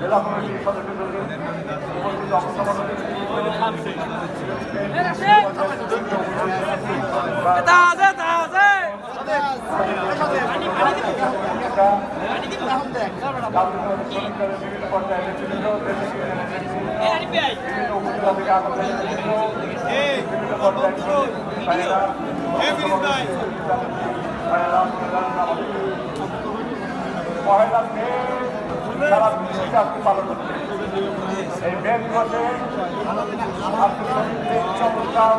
জেলা কমিটির সদস্যদেরকে উপস্থিত বিভিন্ন উপজেলা থেকে আগত বিভিন্ন পর্যায়ে পয়লা মে সারা পৃথিবীতে আজকে পালন হচ্ছে এই মে দিবসে চমৎকার।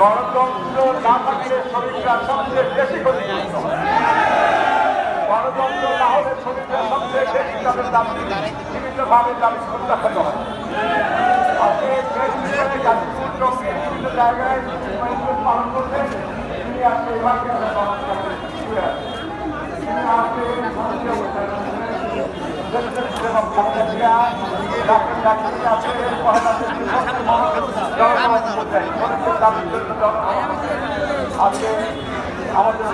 গণতন্ত্র না থাকলে শ্রমিকরা সবচেয়ে বেশি ক্ষতিগ্রস্ত। গণতন্ত্র না হলে শ্রমিকরা সবচেয়ে বেশি তাদের দাবি বিভিন্নভাবে দাবি প্রত্যাখ্যাত হয় জায়গায় পালন করতে তিনি আজকে এবারকে পালন করতে শুয়ে আছেন। তিনি আজকে। আজকে আমাদের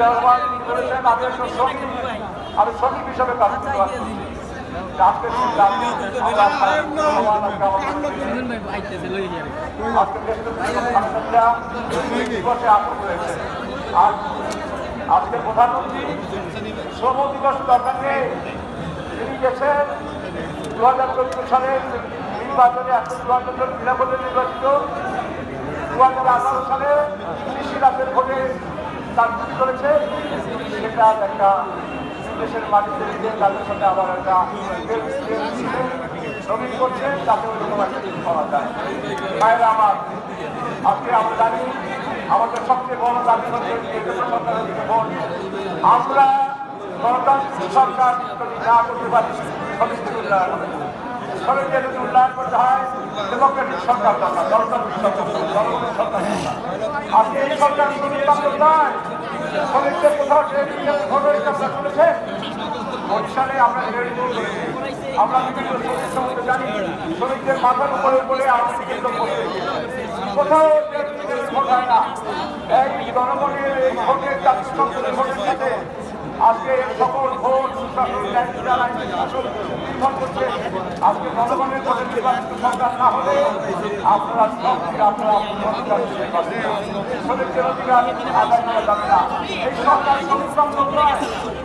রহমান বলেছেন আমি শ্রমিক হিসাবে কাজ করতে আজকে আজকে আজকে আসন রয়েছে আর আজকে প্রধানমন্ত্রী শ্রম দিবস দরকার তিনি গেছেন দু হাজার চোদ্দ সালের নির্বাচনে একশো চুয়ান্ন জন নিরাপদে নির্বাচিত। দু হাজার আঠারো সালে কৃষি রাজ্যের ভোটে তার করেছে। সেটা একটা দেশের মাটিতে গিয়ে তাদের সাথে আবার একটা শ্রমিক করছে তাতে ওইরকম একটা কিছু করা যায়। মায়েরা আমার, আজকে আমরা জানি, আমাদের সবচেয়ে বড় দাবি হচ্ছে আমরা গণতান্ত্রিক সরকার না করতে পারি শ্রমিকদের উন্নয়ন উন্নয়ন করতে হয়, ডেমোক্রেটিক সরকার গণতান্ত্রিক সরকার আজকে এই সরকার কোথাও বরিশালে আমরা আমরা বিভিন্ন জানি শ্রমিকদের মাথার উপরে উপরে আমাদের কেন্দ্র কোথাও ভোট হয় না। এই জনগণের এই ভোটের আজকে সকল ভোট নির্ভর আজকে না হলে আপনারা আপনারা আদায় করা যাবে না। এই সরকার শ্রমিক